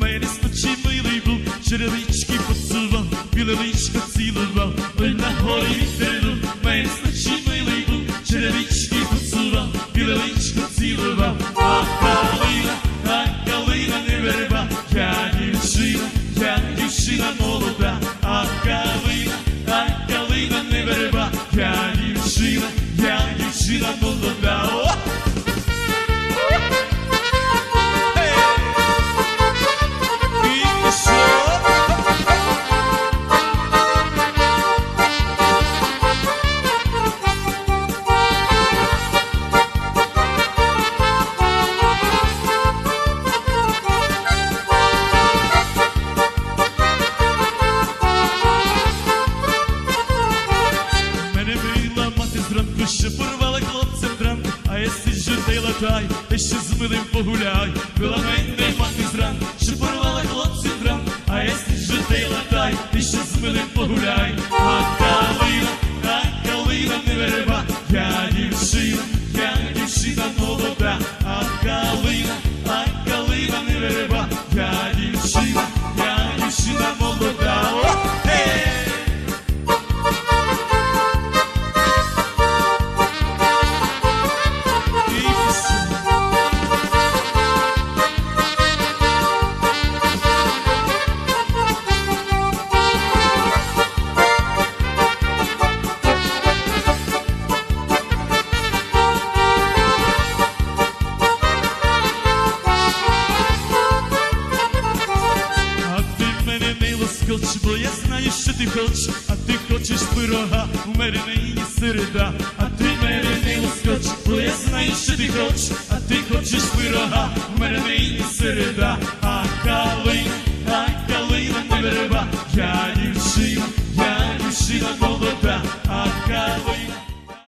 мене спочи милий був, черевички поцував, білевичка цілував, ой на горі вітерину, мене спочи милий був, черевички зранку, що порвала хлопця тран, а если ж та латай, та ще з милим погуляй. Била мене мати зран, що порвала хлопці тран, а если ж та латай, та ще з милим погуляй. А калина, лоскоч, бо я знаю, що ти хоч, а ти хочеш пирога, у мене нині середа, а ти мене не ускоч, бо я знаю, що ти хоч, а ти хочеш пирога, у мене нині середа,